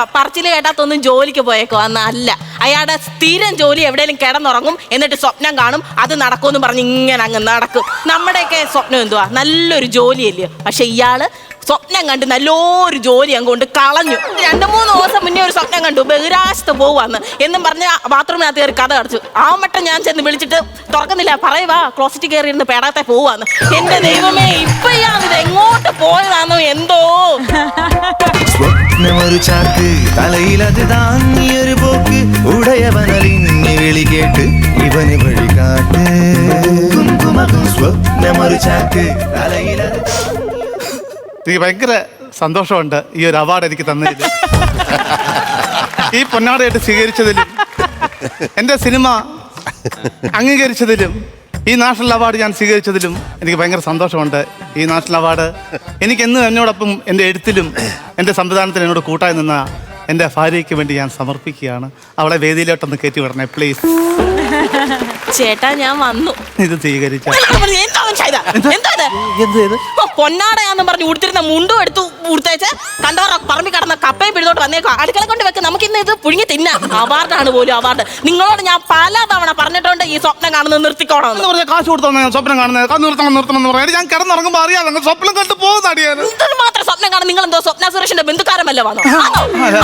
ഇറങ്ങി പറച്ചിൽ കേട്ടാത്തൊന്നും ജോലിക്ക് പോയേക്കോ. അല്ല. അയാളുടെ സ്ഥിരം ജോലി എവിടെയെങ്കിലും കിടന്നുറങ്ങും എന്നിട്ട് സ്വപ്നം കാണും. അത് നടക്കുമെന്ന് പറഞ്ഞ് ഇങ്ങനെ അങ്ങ് നടക്കും. നമ്മുടെയൊക്കെ സ്വപ്നം എന്തുവാ? നല്ലൊരു ജോലിയല്ലേ? പക്ഷെ ഇയാൾ സ്വപ്നം കണ്ട് നല്ലൊരു ജോലി അങ്ങ് കൊണ്ട് കളഞ്ഞു. രണ്ടു മൂന്ന് ദിവസം മുന്നേ ഒരു സ്വപ്നം കണ്ടു. ബഹിരാശത്ത് പോവാന്ന്. എന്നും പറഞ്ഞ് ബാത്റൂമിനകത്ത് കയറി കഥ അടച്ചു ആ മട്ടം ഞാൻ ചെന്ന് വിളിച്ചിട്ട് തുറക്കുന്നില്ല പറയുവാ ക്ലോസറ്റ് കയറി ഇരുന്ന് പേടാത്ത പോവാന്ന്. എന്റെ ദൈവമേ ഇപ്പൊ ഇത് എങ്ങോട്ട് പോയതാണോ എന്തോ. സ്വപ്നമൊരു ചാക്ക് തലയിലത് താങ്ങിയൊരു പോക്ക്. ഉടയവനലിഞ്ഞ് വിളി കേട്ട് ഇവന് വഴി കാട്ട്. കുങ്കുമകും സ്വപ്നമൊരു ചാക്ക് തലയിലത് എനിക്ക് ഭയങ്കര സന്തോഷമുണ്ട് ഈ ഒരു അവാർഡ് എനിക്ക് തന്നതിൽ ഈ പൊന്നാടയായിട്ട് സ്വീകരിച്ചതിലും എന്റെ സിനിമ അംഗീകരിച്ചതിലും ഈ നാഷണൽ അവാർഡ് ഞാൻ സ്വീകരിച്ചതിലും എനിക്ക് ഭയങ്കര സന്തോഷമുണ്ട്. ഈ നാഷണൽ അവാർഡ് എനിക്ക് എന്നും എന്നോടൊപ്പം എന്റെ എഴുത്തിലും എന്റെ സംവിധാനത്തിൽ എന്നോട് കൂട്ടായി നിന്ന എന്റെ ഭാര്യയ്ക്ക് വേണ്ടി ഞാൻ സമർപ്പിക്കുകയാണ്. അവളെ വേദിയിലോട്ടൊന്ന് കയറ്റി വിടണേ പ്ലീസ് ചേട്ടാ ഞാൻ വന്നു. ഇത് സ്വീകരിച്ച? പൊന്നാടയാന്നും പറഞ്ഞ് ഉടുത്തിരുന്ന മുണ്ടും എടുത്തു ഉടുത്തേച്ച് കണ്ടവർ പറമ്പി കടന്ന കപ്പയും പിഴുതോട്ട് വന്നേക്കോ അടുക്കള കൊണ്ട് വെക്ക് നമുക്ക് ഇന്ന് ഇത് പുഴുങ്ങി തിന്നാം. അവാർഡാണ് പോലും അവാർഡ്. നിങ്ങളോട് ഞാൻ പല തവണ പറഞ്ഞിട്ടുണ്ട് ഈ സ്വപ്നം കാണുന്നത് നിർത്തിക്കോണം എന്ന്. പറഞ്ഞാൽ കാശ് കൊടുത്തോ സ്വപ്നം കാണുന്നത് അത് നിർത്തണം നിർത്തണം എന്ന് പറയാം ഞാൻ കിടന്നുറങ്ങുമ്പോൾ അറിയാതെ സ്വപ്നം കണ്ടു പോകുന്ന അടിയാണ് മാത്രം സ്വപ്നം കാണാൻ നിങ്ങൾ എന്തോ സ്വപ്ന സുരേഷിന്റെ ബന്ധുക്കാരമല്ല ആണോ?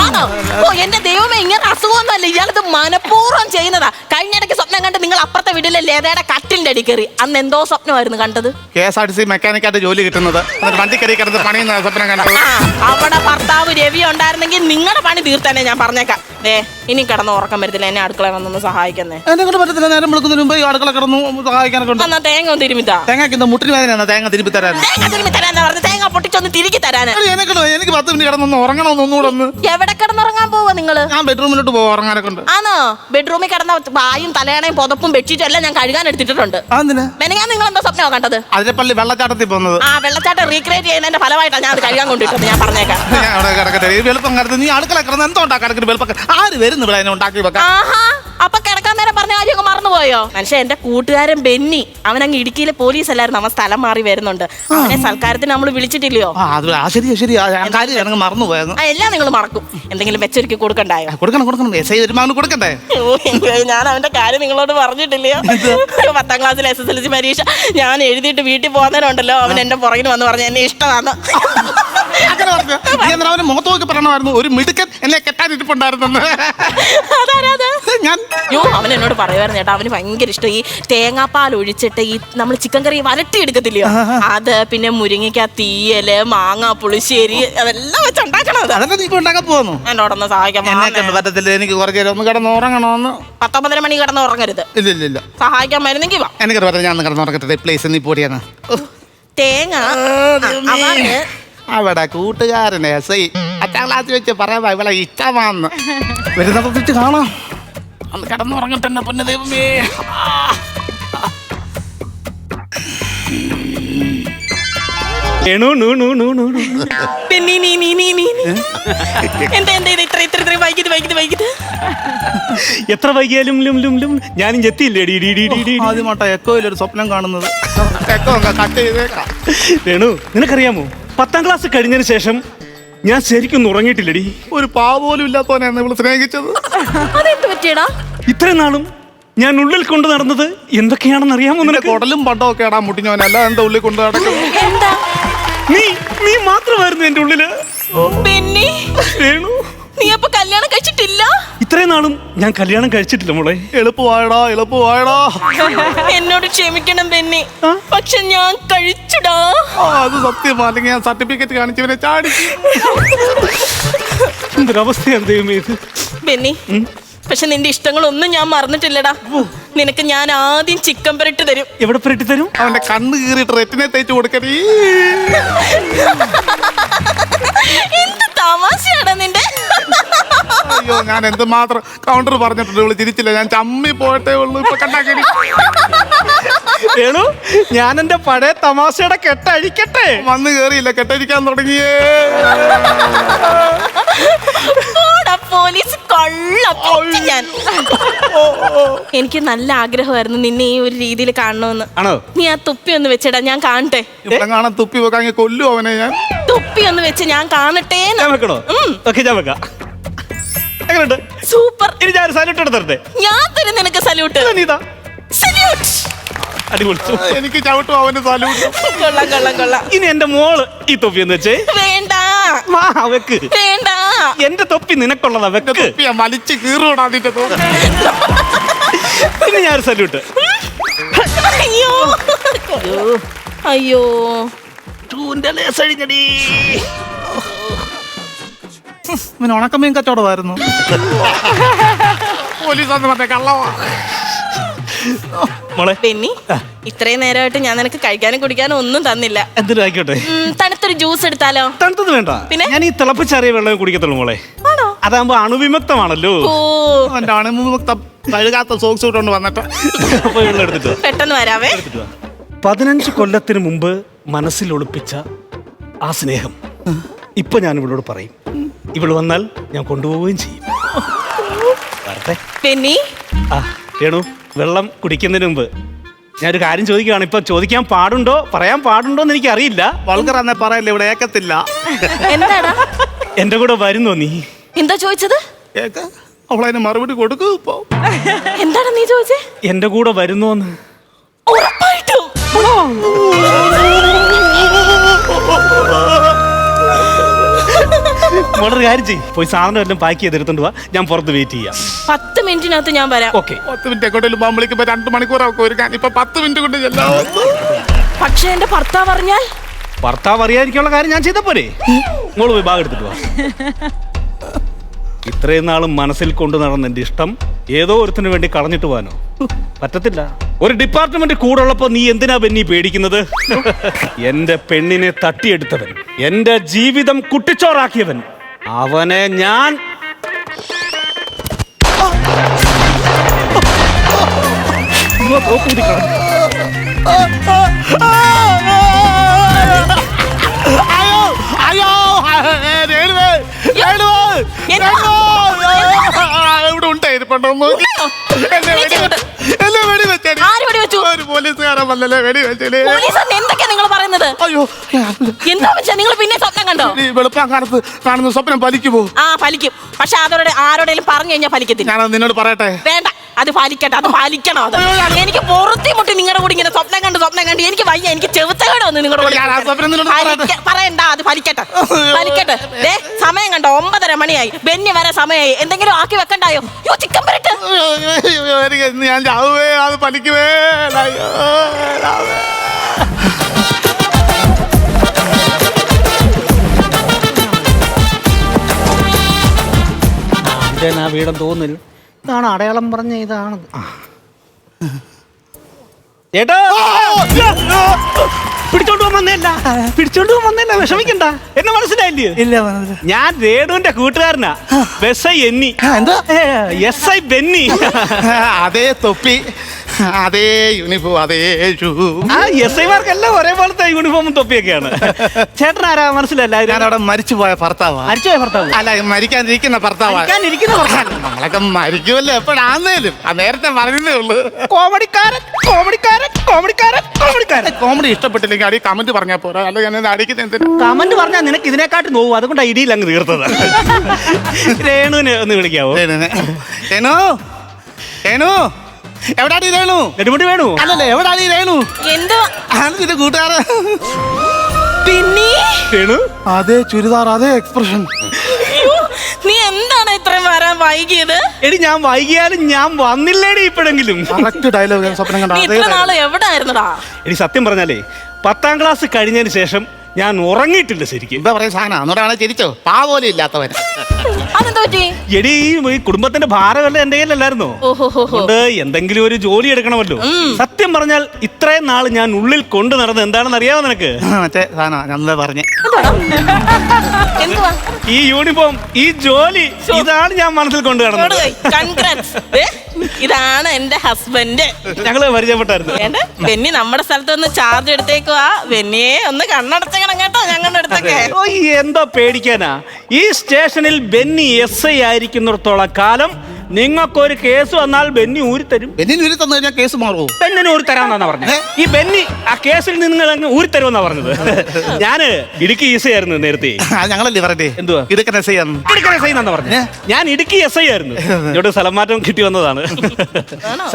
ആണോ? ഓ എന്റെ ദൈവമേ ഇങ്ങനെ അസുഖമൊന്നുമല്ല ഇയാളിത് മനഃപൂർവം ചെയ്യുന്നതാ. കഴിഞ്ഞിടയ്ക്ക് സ്വപ്നം കണ്ട് നിങ്ങൾ അപ്പുറത്തെ വീട്ടിലെ ലേതയുടെ കട്ടിലിന്റെ അടി കയറി. അന്ന് എന്തോ സ്വപ്നമായിരുന്നു കണ്ടത്? K S R T C മെക്കാനിക്കായിട്ട് ജോലി കിട്ടുന്നത്. വണ്ടി കയറി കിടന്ന് പണി സ്വപ്നം കണ്ടത്. അവിടെ ഭർത്താവ് രവി ഉണ്ടായിരുന്നെങ്കിൽ നിങ്ങളുടെ പണി തീർത്തന്നെ ഞാൻ പറഞ്ഞേക്കാം. ദേ ഇനി കിടന്ന് ഉറക്കം വരത്തില്ല. എന്നെ അടുക്കള വന്നൊന്ന് സഹായിക്കുന്നേ. എന്നെ കൊണ്ട് പറ്റത്തില്ല. നേരം വിളിക്കുന്നതിന് മുമ്പ് ഈ അടുക്കള കിടന്നു സഹായിക്കാനൊക്കെ ഉണ്ട്? എന്നാ തേങ്ങ ഒന്ന് തിരുമിതാ തേങ്ങയ്ക്ക് എന്താ മുട്ടിന് വേദനയാണ്? തേങ്ങ തിരുമ്പി തരാൻ തേങ്ങ തിരുമി തരാന്ന് പറഞ്ഞ് തേങ്ങ പൊട്ടിച്ചൊന്ന് തിരികെ തരാന്. എടി, എന്നെ കൊണ്ട് എനിക്ക് പത്ത് മിനിറ്റ് കിടന്നൊന്ന് ഉറങ്ങണമെന്ന് ഒന്നുകൂടെ ഒന്ന്. എവിടെ കിടന്നുറങ്ങാൻ പോവാ നിങ്ങൾ? ഞാൻ ബെഡ്റൂമിലോട്ട് പോകും ഉറങ്ങാനൊക്കെ ഉണ്ട്. ആണോ? ബെഡ്റൂമിൽ കിടന്ന വായും തലയണയും പുതപ്പും ബെഡ്ഷീറ്റും എല്ലാം ഞാൻ കഴുകാൻ എടുത്തിട്ടുണ്ട് അതെന്തിനാ? മെനങ്ങാൻ നിങ്ങൾ എന്താ സ്വപ്നമോ കണ്ടത്? അതിരപ്പള്ളി വെള്ളച്ചാട്ടത്തിൽ പോകുന്നത്. ആ വെള്ളച്ചാട്ടം റീക്രിയേറ്റ് ചെയ്യുന്നതിന്റെ ഫലമായിട്ടാണ് ഞാൻ അത് കഴുകാൻ കൊണ്ടിട്ടത് ഞാൻ പറഞ്ഞേക്കാം. ഞാൻ അവിടെ കിടക്കട്ടെ. ഈ വെളുപ്പം കിടന്ന് നീ അടുക്കള കിടന്ന് എന്തോ ഉണ്ടാ കിടക്കുന്ന വെളുപ്പം ആര് വരുന്നു ഇവിടെ ഉണ്ടാക്കി വെക്കാം. ആഹാ അപ്പൊ കിടക്കാൻ നേരം പറഞ്ഞ കാര്യമൊക്കെ മറന്നുപോയോ? മനുഷ്യ എന്റെ കൂട്ടുകാരൻ ബെന്നി അവൻ അങ്ങ് ഇടുക്കിയിലെ പോലീസ് അല്ലായിരുന്നു അവൻ സ്ഥലം മാറി വരുന്നുണ്ട്. അവനെ സൽക്കാരത്തിന് നമ്മൾ വിളിച്ചിട്ടില്ലയോ? ആ അത് ആ ശരി ശരി. ആ കാര്യം ആ എല്ലാം നിങ്ങൾ മറക്കും. എന്തെങ്കിലും വെച്ചൊരുക്കി കൊടുക്കണ്ടായോ? കൊടുക്കണം കൊടുക്കണം. എസ് ഐ വരുമാനം കൊടുക്കണ്ടേ? ഓ, എനിക്ക് ഞാൻ അവന്റെ കാര്യം നിങ്ങളോട് പറഞ്ഞിട്ടില്ലയോ? പത്താം ക്ലാസ്സിൽ എസ് എസ് എൽ സി പരീക്ഷ. ഞാൻ എഴുതിയിട്ട് വീട്ടിൽ പോകുന്നവരുണ്ടല്ലോ. അവൻ എന്റെ പുറകിൽ വന്ന് പറഞ്ഞു എന്നെ ഇഷ്ടമാണ് അങ്ങനെ പറഞ്ഞു നീ എന്തിനാ അവന് മുഖത്ത് നോക്കി പറയണമായിരുന്നു ഒരു മിടുക്കൻ എന്നെ കെട്ടാൻ ഇരിപ്പുണ്ടായിരുന്നെന്ന് അതാരാത് ഞാൻ അവൻ എന്നോട് പറയുമായിരുന്നു ചേട്ടാ അവന് ഭയങ്കര ഇഷ്ടം. ഈ തേങ്ങാപ്പാൽ ഒഴിച്ചിട്ട് ഈ നമ്മൾ ചിക്കൻ കറി വരട്ടി എടുക്കത്തില്ലയോ? അത് പിന്നെ മുരിങ്ങയ്ക്ക തീയൽ മാങ്ങ പുളിശ്ശേരി അതെല്ലാം വെച്ച് ഉണ്ടാക്കണത് അതന്നെ നീ ഉണ്ടാക്കാൻ പോകുന്നു എന്നോടൊന്ന് സഹായിക്കാൻ എന്നെ വന്നേ. കൊണ്ട് പറ്റത്തില്ല എനിക്ക് കുറച്ച് നേരം ഒന്ന് കിടന്ന് ഉറങ്ങണമെന്ന് പത്തൊമ്പതര മണി കിടന്ന് ഉറങ്ങരുത്. ഇല്ല ഇല്ല ഇല്ല. സഹായിക്കാൻ വരുന്നെങ്കിൽ വാ. എനിക്ക് ഞാൻ കിടന്ന് പ്ലേസ് നീ പൊടിയാണ് തേങ്ങ അവിടെ കൂട്ടുകാരനെ എസ് ഐ അറ്റാം ക്ലാസ് വെച്ച് പറയാ ഇവിടെ ഇഷ്ടമാന്ന്. വരുന്നപ്പോ കാണാം. അന്ന് കിടന്നുറങ്ങട്ടെ എന്നെ പൊന്നെ ദൈവമേ. എണു, നു, നു, നു, നു, നു. നീ. നീ നീ നീ നീ. എന്താ എന്താ ഇത്? ഇത്ര ഇത്ര ഇത്ര വൈകിട്ട് വൈകിട്ട് വൈകിട്ട് എത്ര വൈകിയാലും ലും ലും ലും. ഞാനും ചെത്തിയില്ലേ? D D D D D ആദ്യമായിട്ടാ എക്കോയിലൊരു സ്വപ്നം കാണുന്നത്. എക്കോ കട്ട് ചെയ്തേക്കാം. രേണു നിനക്കറിയാമോ? പത്താം ക്ലാസ് കഴിഞ്ഞതിന് ശേഷം ഞാൻ ശരിക്കും ഉറങ്ങിയിട്ടില്ലടി. ഒരു പാവ പോലും ഇല്ലാത്തവനാണ് ഇവൾ സ്നേഹിച്ചത്. അതെന്ത് പറ്റിയടാ? ഇത്രയും നാളും ഞാൻ ഉള്ളിൽ കൊണ്ട് നടന്നത് എന്തൊക്കെയാണെന്ന് അറിയാമോ നിനക്ക്? കുടലും പണ്ടവും ഒക്കെ ആടാ മുട്ടിഞ്ഞവൻ. അല്ല എന്താ ഉള്ളിൽ കൊണ്ട് നടക്കുന്നത്? എന്താ? നീ നീ മാത്രമായിരുന്നു എന്റെ ഉള്ളിൽ. ബെന്നി. രേണു നീ അപ്പൊ കല്യാണം കഴിച്ചിട്ടില്ല? ഇത്രയും നാളും ഞാൻ കല്യാണം കഴിച്ചിട്ടില്ല മോളെ. എളുപ്പമായടാ എളുപ്പമായടാ എന്നോട് ക്ഷമിക്കണം ബെന്നി. പക്ഷെ ഞാൻ കഴിച്ചുടാ. ആ, അത് സത്യം അല്ലെങ്കിൽ ഞാൻ സർട്ടിഫിക്കറ്റ് കാണിച്ചവനെ ചാടി. എന്തൊരവസ്ഥയാണ് ദൈവമേ ഇത്? ബെന്നി പക്ഷെ നിന്റെ ഇഷ്ടങ്ങളൊന്നും ഞാൻ മറന്നിട്ടില്ലടാ. നിനക്ക് ഞാൻ ആദ്യം ചിക്കൻ പെരട്ട് തരും. എവിടെ പുരട്ടി തരും? അവന്റെ കണ്ണ് കീറിയിട്ട് റെറ്റിനെ തേച്ച് കൊടുക്കണേ എന്ത് തമാശയാടാ നിന്റെ? അയ്യോ ഞാൻ എന്തുമാത്രം കൗണ്ടർ പറഞ്ഞിട്ടുണ്ട് ഇവൾ ചിരിച്ചില്ല. ഞാൻ ചമ്മി പോയിട്ടേ ഉള്ളൂ. ഇപ്പൊ കണ്ടാക്കി ഞാൻ എന്റെ പഴയ തമാശയുടെ കെട്ടഴിക്കട്ടെ? വന്ന് കേറിയില്ല കെട്ടഴിക്കാൻ തുടങ്ങിയേ. പോലീസ് കൊള്ള ഞാൻ. എനിക്ക് നല്ല ആഗ്രഹമായിരുന്നു നിന്നെ ഈ ഒരു രീതിയിൽ കാണണമെന്ന്. ആണോ? നീ ആ തുപ്പി ഒന്ന് വെച്ചടാ ഞാൻ കാണട്ടെ. കാണാൻ തുപ്പി വെക്കാൻ കൊല്ലു അവനെ ഞാൻ. തുപ്പി ഒന്ന് വെച്ച് ഞാൻ കാണട്ടെ ഞാൻ വെക്കണോ? ഓക്കെ ഞാൻ വെക്കാം. എങ്ങനെയുണ്ട് സൂപ്പർ. ഇനി ഞാൻ സല്യൂട്ട് എടുത്തരട്ടെ ഞാൻ തരും നിനക്ക് സല്യൂട്ട് നീതാ. സല്യൂട്ട് അടിപൊളി എനിക്ക് ചവിട്ടും അവന് സല്യൂട്ട് കൊള്ളാം കൊള്ളാം കൊള്ളാം. ഇനി എന്റെ മോൾ ഈ തൊപ്പി എന്ന് വെച്ചേ. വേണ്ട. മാ വെക്ക് വേണ്ട. എന്റെ തൊപ്പി നിനക്കുള്ളതാ വെക്ക് തുപ്പിയാ വലിച്ച് കീറൂടാ നിന്റെ തൊപ്പി. ഇനി ഞാൻ സല്യൂട്ട് അയ്യോ. അയ്യോ. ഇവന് ഉണക്കമീൻ കച്ചവടമായിരുന്നു. പോലീസ് വന്ന് പറഞ്ഞ കള്ളവാ. മോളെ. ബെന്നി ഇത്രയും നേരമായിട്ട് ഞാൻ നിനക്ക് കഴിക്കാനും കുടിക്കാനും ഒന്നും തന്നില്ല. എന്തിനും ആയിക്കോട്ടെ? ഉം, തണുത്തൊരു ജ്യൂസ് എടുത്താലോ? തണുത്തത് വേണ്ട. പിന്നെ? ഞാൻ ഈ തിളപ്പിച്ചറിയ വെള്ളം കുടിക്കത്തുള്ളൂ മോളെ. ആണോ? അതാകുമ്പോ അണുവിമുക്തമാണല്ലോ. ഓ. അണുവിമുക്തം അണുമുക്ത കഴുകാത്ത സോക്സ് ഇട്ടുകൊണ്ട് വന്നിട്ട്. അപ്പൊ വെള്ളം എടുത്തിട്ട് വാ. പെട്ടെന്ന് വരാവേ. എടുത്തിട്ട് വാ. പതിനഞ്ച് കൊല്ലത്തിന് മുമ്പ് മനസ്സിൽ ഒളിപ്പിച്ച ആ സ്നേഹം ഇപ്പൊ ഞാൻ ഇവളോട് പറയും. ഇവൾ വന്നാൽ ഞാൻ കൊണ്ടുപോവുകയും ചെയ്യും. വരട്ടെ. ആ രേണു വെള്ളം കുടിക്കുന്നതിന് മുമ്പ് ഞാനൊരു കാര്യം ചോദിക്കുകയാണ്. ഇപ്പൊ ചോദിക്കാൻ പാടുണ്ടോ? പറയാൻ പാടുണ്ടോ എന്ന് എനിക്ക് അറിയില്ല വൾഗർ എന്നെ പറയല്ലേ ഇവിടെ ഏക്കത്തില്ല. എന്താടാ? എന്റെ കൂടെ വരുന്നോ നീ? എന്താ ചോദിച്ചത്? കേക്ക അവളതിന് മറുപടി കൊടുക്കൂ ഇപ്പൊ. എന്താണ് നീ ചോദിച്ചേ? എന്റെ കൂടെ വരുന്നോന്ന് മോളൊരു കാര്യം ചെയ്യും. പോയി സാധനം എല്ലാം പാക്ക് ചെയ്തെടുത്തോണ്ട് വാ. ഞാൻ പുറത്ത് വെയിറ്റ് ചെയ്യാം. പത്ത് മിനിറ്റിനകത്ത് ഞാൻ വരാം. ഓക്കെ പത്ത് മിനിറ്റ് എങ്ങോട്ടേലും പോകുമ്പോൾ വിളിക്കുമ്പോ രണ്ട് മണിക്കൂറൊക്കെ ഒരു ഇപ്പൊ പത്ത് മിനിറ്റ് കൊണ്ട് ചെല്ലാം. പക്ഷെ എന്റെ ഭർത്താവ് അറിഞ്ഞാൽ? ഭർത്താവ് അറിയാതിരിക്കാനുള്ള കാര്യം ഞാൻ ചെയ്ത പോരെ. മോൾ പോയി ബാഗ് എടുത്തിട്ട് വാ. ഇത്രയും നാളും മനസ്സിൽ കൊണ്ടു നടന്ന എന്റെ ഇഷ്ടം ഏതോ ഒരുത്തിന് വേണ്ടി കളഞ്ഞിട്ട് പോകാനോ പറ്റത്തില്ല. ഒരു ഡിപ്പാർട്ട്മെന്റ് കൂടുള്ളപ്പോ നീ എന്തിനാ ബെന്നി പേടിക്കുന്നത്? എന്റെ പെണ്ണിനെ തട്ടിയെടുത്തവൻ. എന്റെ ജീവിതം കുട്ടിച്ചോറാക്കിയവൻ. അവനെ ഞാൻ അയ്യോ അയ്യോ രേണുവേ, രേണുവേ, എന്താ? രേണു. ആ, ഇവിടെ ഉണ്ട് ഇരിപ്പുണ്ടോ എന്ന് വെടി വെച്ചു? പോലീസുകാരൻ വന്നല്ലേ? വെടി എന്തൊക്കെയാ നിങ്ങൾ പറയുന്നത്? അയ്യോ. എന്താ വെച്ചാ നിങ്ങൾ പിന്നെ സ്വപ്നം കണ്ടോ? ഈ വെളുപ്പാൻ കാലത്ത് കാണുന്ന സ്വപ്നം പലിക്കുമോ ആ ഫലിക്കും. പക്ഷെ അതോടെ ആരോടെങ്കിലും പറഞ്ഞു കഴിഞ്ഞാൽ ഫലിക്കത്തില്ല. ഞാനത് നിന്നോട് പറയട്ടെ? വേണ്ട. അത് ഫലിക്കട്ടെ അത് പാലിക്കണം അത്. എനിക്ക് പൊറുത്തി മുട്ടി നിങ്ങളുടെ കൂടി ഇങ്ങനെ സ്വപ്നം കണ്ട് സ്വപ്നം കണ്ട് എനിക്ക് വയ്യ. എനിക്ക് ചെവുത്തകട നിങ്ങളുടെ നിന്നോട് പറയണ്ട അത് ഫലിക്കട്ടെ ഫലിക്കട്ടെ ദേ സമയം കണ്ടോ ഒമ്പതര മണിയായി. ബെന്നി വരെ സമയമായി എന്തെങ്കിലും ആക്കി വെക്കണ്ടായോ? യോ ചിക്കൻ പരട്ട്. ഞാൻ ചാവുവേ അത് പലിക്കുവേ ആ വീടം തോന്നില്ല ഇതാണ് അടയാളം പറഞ്ഞ ഇതാണ്. ആ. ചേട്ടാ പിടിച്ചോണ്ട് പോകാൻ വന്നേല്ല പിടിച്ചോണ്ട് പോകാൻ വന്നേല്ല വിഷമിക്കണ്ട. എന്നെ മനസ്സിലായില്ലേ? ഇല്ല. ഞാൻ രേണുവിന്റെ കൂട്ടുകാരനാ. എസ് ഐ എന്നി എന്താ? S I Benny. അതേ തൊപ്പി. അതേ യൂണിഫോം അതേ ഷൂ ആ എസ് ഐമാർക്കെല്ലാം ഒരേപോലത്തെ യൂണിഫോമും തൊപ്പിയൊക്കെയാണ്. ചേട്ടൻ ആരാ മനസ്സിലല്ല ഞാനവിടെ മരിച്ചുപോയ ഭർത്താവാ. മരിച്ചുപോയ ഭർത്താവ്? അല്ല മരിക്കാതിരിക്കുന്ന ഭർത്താവാ. ഇരിക്കുന്ന ഭർത്താവ്. നമ്മളൊക്കെ മരിക്കുമല്ലോ എപ്പോഴാന്നേലും. ആ നേരത്തെ പറഞ്ഞതേ ഉള്ളൂ. കോമഡിക്കാരൻ കോമഡിക്കാരൻ കോമഡിക്കാരൻ കോമഡിക്കാരൻ. കോമഡി ഇഷ്ടപ്പെട്ടില്ലെങ്കിൽ അടി കമന്റ് പറഞ്ഞാൽ പോരാ. അല്ല ഞാൻ ഇത് അടിക്കുന്നത് എന്തിനാ? കമന്റ് പറഞ്ഞാൽ നിനക്ക് ഇതിനെക്കാട്ടി നോവും. അതുകൊണ്ട് ഐഡിയിൽ അങ്ങ് തീർത്തത്. രേണുവിനെ ഒന്ന് വിളിക്കാവോ? രേണു രേണു. എവിടാടി രേണു? നെടുമുടി വേണു. അല്ലല്ലേ എവിടാടി രേണു? എന്ത് ആണ് ഇത് കൂട്ടുകാരൻ ബെന്നി രേണു? അതേ ചുരിദാർ അതേ എക്സ്പ്രഷൻ നീ എന്താണ് ഇത്രയും വരാൻ വൈകിയത്? എടി ഞാൻ വൈകിയാലും ഞാൻ വന്നില്ലേടി ഇപ്പോഴെങ്കിലും. കറക്റ്റ് ഡയലോഗ് സ്വപ്നം കണ്ട നീ ഇത്ര നാൾ എവിടെ ആയിരുന്നടാ എടി സത്യം പറഞ്ഞാലേ പത്താം ക്ലാസ് കഴിഞ്ഞതിന് ശേഷം ഞാൻ ഉറങ്ങിയിട്ടില്ല ശരിക്കും. എന്താ പറയാ സാധനം? അന്നോടാണ് ചിരിച്ചോ? പാവോലും ഇല്ലാത്തവൻ. അതെന്താ പറ്റി? എടി ഈ കുടുംബത്തിന്റെ ഭാരമല്ല എന്റെ കയ്യിലല്ലായിരുന്നോ? ഓഹോ അതുകൊണ്ട് എന്തെങ്കിലും ഒരു ജോലി എടുക്കണമല്ലോ. സത്യം പറഞ്ഞാൽ ഇത്രയും നാൾ ഞാൻ ഉള്ളിൽ കൊണ്ടു നടന്നത് എന്താണെന്ന് അറിയാമോ നിനക്ക്? മറ്റേ സാധനം ഞാൻ പറഞ്ഞേ? ഈ യൂണിഫോം ഈ ജോലി ഇതാണ് ഞാൻ മനസ്സിൽ കൊണ്ടു നടന്നത്. ഇതാണ് എന്റെ ഹസ്ബൻഡ്. ഞങ്ങൾ പരിചയപ്പെട്ടായിരുന്നു. വെന്നി ബെന്നി നമ്മുടെ സ്ഥലത്ത് ഒന്ന് ചാർജ് എടുത്തേക്കുവാ വെന്നിയെ ഒന്ന് കണ്ണടച്ചേക്കണം കേട്ടോ ഞങ്ങളുടെ അടുത്തൊക്കെ. എന്താ പേടിക്കാനാ? ഈ സ്റ്റേഷനിൽ ബെന്നി എസ് ഐ ആയിരിക്കുന്നിടത്തോളം കാലം നിങ്ങൾക്കൊരു കേസ് വന്നാൽ ബെന്നി ഊരി തരും. ബെന്നിന് ഉരി തന്നു കഴിഞ്ഞാൽ കേസ് മാറുമോ ബെന്നിന് ഊരി തരാമെന്നാണ് പറഞ്ഞത്. ഈ ബെന്നി ആ കേസിൽ നിന്ന് നിങ്ങൾ അങ്ങ് ഊരി തരുമെന്നാ പറഞ്ഞത്. ഞാൻ ഇടുക്കി ഈസി ആയിരുന്നു നേരത്തെ. ആ ഞങ്ങളല്ലേ പറഞ്ഞേ എന്തുവാ? ഇടുക്കൻ എസ് ഐ ആണ് ഇടുക്കി എസ് ഐ എന്നാ പറഞ്ഞത്. ഞാൻ ഇടുക്കി എസ് ഐ ആയിരുന്നു. ഇവിടെ സ്ഥലം മാറ്റം കിട്ടി വന്നതാണ്.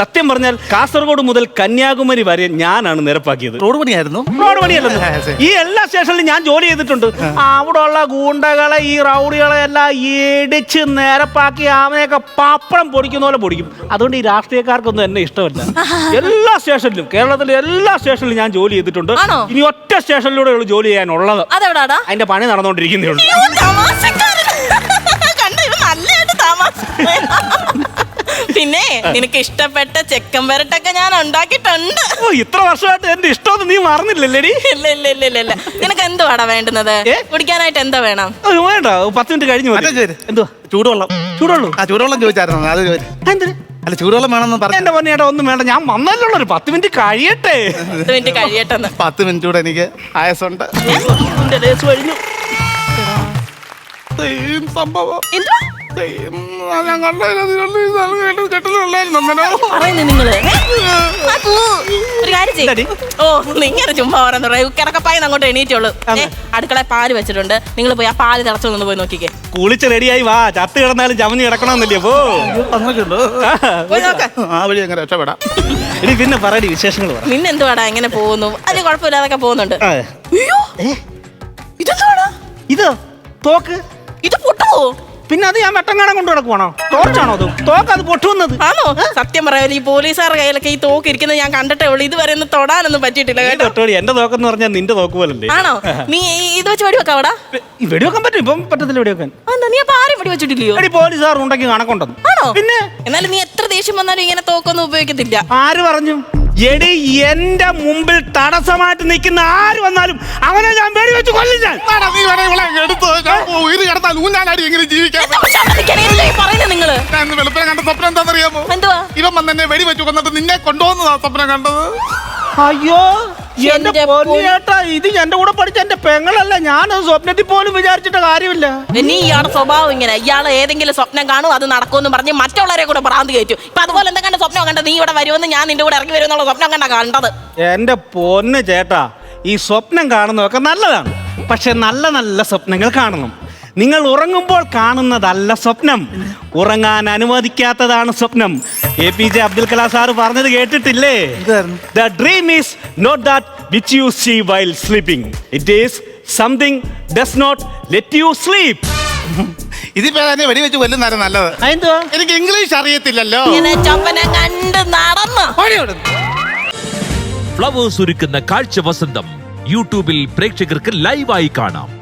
സത്യം പറഞ്ഞാൽ കാസർഗോഡ് മുതൽ കന്യാകുമാരി വരെ ഞാനാണ് നിരപ്പാക്കിയത്. റോഡ് പണിയായിരുന്നു? റോഡ് പണിയല്ലെന്ന്. ആ, ശരി. ഈ എല്ലാ സ്റ്റേഷനിലും ഞാൻ ജോലി ചെയ്തിട്ടുണ്ട്. അവിടെ ഉള്ള ഗൂണ്ടകളെ ഈ റൗഡികളെ എല്ലാം ഇടിച്ച് നിരപ്പാക്കി അവനെയൊക്കെ പപ്പടം പൊടിക്കുന്ന പോലെ പൊടിക്കും. അതുകൊണ്ട് ഈ രാഷ്ട്രീയക്കാർക്കൊന്നും എന്നെ ഇഷ്ടമല്ല. എല്ലാ സ്റ്റേഷനിലും കേരളത്തിലെ എല്ലാ സ്റ്റേഷനിലും ഞാൻ ജോലി ചെയ്തിട്ടുണ്ട്. ആണോ? ഇനി ഒറ്റ സ്റ്റേഷനിലൂടെ ഉള്ളൂ ജോലി ചെയ്യാനുള്ളത്. അതെവിടാടാ? അതിന്റെ പണി നടന്നുകൊണ്ടിരിക്കുന്നേ ഉള്ളൂ. അയ്യോ, തമാശക്കാരൻ. കണ്ടോ, ഇവൻ നല്ലതായിട്ട് തമാശ. പിന്നെ നിനക്ക് ഇഷ്ടപ്പെട്ട ചെക്കൻ വരട്ടൊക്കെ ഞാൻ ഉണ്ടാക്കിയിട്ടുണ്ട്. ഓ ഇത്ര വർഷമായിട്ട് എന്റെ ഇഷ്ടമൊന്നും നീ മറന്നില്ലല്ലേടി? ഇല്ല ഇല്ല ഇല്ല ഇല്ല ഇല്ല. നിനക്ക് എന്തുവാടാ വേണ്ടുന്നത്? ഏ? കുടിക്കാനായിട്ട് എന്താ വേണം? ഓ, വേണ്ട. പത്ത് മിനിറ്റ് കഴിഞ്ഞു മതി. എന്തുവാ? ചൂടുവെള്ളം. ചൂടുള്ളൂ ആ ചൂടുവെള്ളം ചോദിച്ചായിരുന്നു. അത് ചോദി എന്തിന് അല്ല ചൂടുവെള്ളം വേണമെന്ന് പറഞ്ഞു. എന്റെ പൊന്നേട്ടാ ഒന്നും വേണ്ട. ഞാൻ വന്നല്ലോ ഒരു പത്ത് മിനിറ്റ് കഴിയട്ടെ. പത്ത് മിനിറ്റ് കഴിയട്ടെന്ന്. പത്ത് മിനിറ്റ് കൂടെ എനിക്ക് ആയസുണ്ട് എന്റെ കഴിഞ്ഞു സെയിം സംഭവം. എന്തുവാ? ഞാൻ കണ്ടതിനുള്ള കെട്ടിലുള്ളായിരുന്നു അന്നേരം പറയുന്നു നിങ്ങൾ. ഒരു കാര്യം എന്താടി? ചെയ്യ്. ഓ നിങ്ങനെ ചുമ്മാ ഓരോന്ന് പറയും കിടക്കപ്പായി അങ്ങോട്ട് എണീറ്റുള്ളൂ. അടുക്കള പാൽ വെച്ചിട്ടുണ്ട്. നിങ്ങൾ പോയി ആ പാൽ തിളച്ചൊന്ന് പോയി നോക്കിക്കേ. കുളിച്ച് റെഡിയായി വാ. ചത്ത് കിടന്നാലും ചമഞ്ഞ് കിടക്കണമെന്നില്ലേ പോ. ആ. വഴി എങ്ങനെ രക്ഷപ്പെടാം. ഇനി പിന്നെ പറയടി വിശേഷങ്ങൾ പറ. നിന്നെന്തുവാടാ എങ്ങനെ പോകുന്നു? അത് കുഴപ്പമില്ലാതൊക്കെ പോകുന്നുണ്ട്. അയ്യോ ഇതെന്തുവാടാ? ഇത് തോക്ക്? ഇത് പൊട്ടുവോ? പിന്നെ അത് ഞാൻ വെട്ടങ്ങാടം കൊണ്ടു കിടക്കുവാണോ ടോർച്ചാണോ അത്? തോക്ക് അത് പൊട്ടുവന്നത് ആണോ? സത്യം പറയാമല്ലോ ഈ പോലീസുകാരുടെ കയ്യിലൊക്കെ ഈ തോക്ക് ഇരിക്കുന്നത് ഞാൻ കണ്ടിട്ടേ ഉള്ളൂ. ഇതുവരെ ഒന്നും തൊടാനൊന്നും പറ്റിയിട്ടില്ല കേട്ടോ? തൊട്ടോടി എന്റെ തോക്കെന്ന് പറഞ്ഞാൽ നിന്റെ തോക്ക് പോലല്ലേ? ആണോ? നീ ഈ- ഇത് വെച്ച് വെടിവെക്കാം അവിടെ? ഈ വെടിവെക്കാൻ പറ്റും ഇപ്പം പറ്റത്തില്ല വെടിവെക്കാൻ. എന്താ നീ അപ്പൊ ആരും വെടി വെച്ചിട്ടില്ലയോ? എടി പോലീസുകാർ ഉണ്ടെങ്കിൽ കണക്കുണ്ടെന്ന്. ആണോ? പിന്നെ? എന്നാലും നീ എത്ര ദേഷ്യം വന്നാലും ഇങ്ങനെ തോക്കൊന്നും ഉപയോഗിക്കത്തില്ല. ആര് പറഞ്ഞു? എടി എന്റെ മുമ്പിൽ തടസ്സമായിട്ട് നിൽക്കുന്ന ആര് വന്നാലും അവനെ ഞാൻ വെടിവെച്ച് കൊല്ലും ഞാൻ. നിങ്ങൾ. വെളുപ്പിനെ കണ്ട സ്വപ്നം എന്താണെന്നറിയാമോ? എന്തുവാ? ഇവൻ വന്ന് എന്നെ വെടി വെച്ചു കൊന്നിട്ട് നിന്നെ കൊണ്ടുപോകുന്നതാ സ്വപ്നം കണ്ടത്. അയ്യോ എന്റെ പൊന്നിയേട്ടാ ഇത് എന്റെ കൂടെ പഠിച്ച എന്റെ പെങ്ങളല്ല. ഞാൻ സ്വപ്നത്തിൽ പോലും വിചാരിച്ചിട്ട് കാര്യമില്ല. നീ ഇയാളുടെ സ്വഭാവം ഇങ്ങനെ. ഇയാൾ ഏതെങ്കിലും സ്വപ്നം കാണും അത് നടക്കുമെന്ന് പറഞ്ഞ് മറ്റുള്ളവരെ കൂടെ ഭ്രാന്ത് കയറ്റും. ഇപ്പൊ അതുപോലെ എന്താ കണ്ട സ്വപ്നം കണ്ടത് നീ ഇവിടെ വരുമെന്ന് ഞാൻ നിന്റെ കൂടെ ഇറങ്ങി വരുമെന്നുള്ള സ്വപ്നം കണ്ട കണ്ടത്? എന്റെ പൊന്ന് ചേട്ടാ ഈ സ്വപ്നം കാണുന്നതൊക്കെ നല്ലതാണ്. പക്ഷെ നല്ല നല്ല സ്വപ്നങ്ങൾ കാണണം. നിങ്ങൾ ഉറങ്ങുമ്പോൾ കാണുന്നതല്ല സ്വപ്നം. ഉറങ്ങാൻ അനുവദിക്കാത്തതാണ് സ്വപ്നം. A P J Abdul Kalam sir പറഞ്ഞത് കേട്ടിട്ടില്ലേ? The dream is not that which you see while sleeping it is something does not let you sleep ഇതിപ്പോ നല്ലത്. എനിക്ക് ഇംഗ്ലീഷ് അറിയത്തില്ലല്ലോ. ഇങ്ങനെ ചൊപ്പനം കണ്ട് നടന്നു. ഫ്ലവേഴ്സ് ഒരുക്കുന്ന കാഴ്ച വസന്തം. യൂട്യൂബിൽ പ്രേക്ഷകർക്ക് ലൈവായി കാണാം.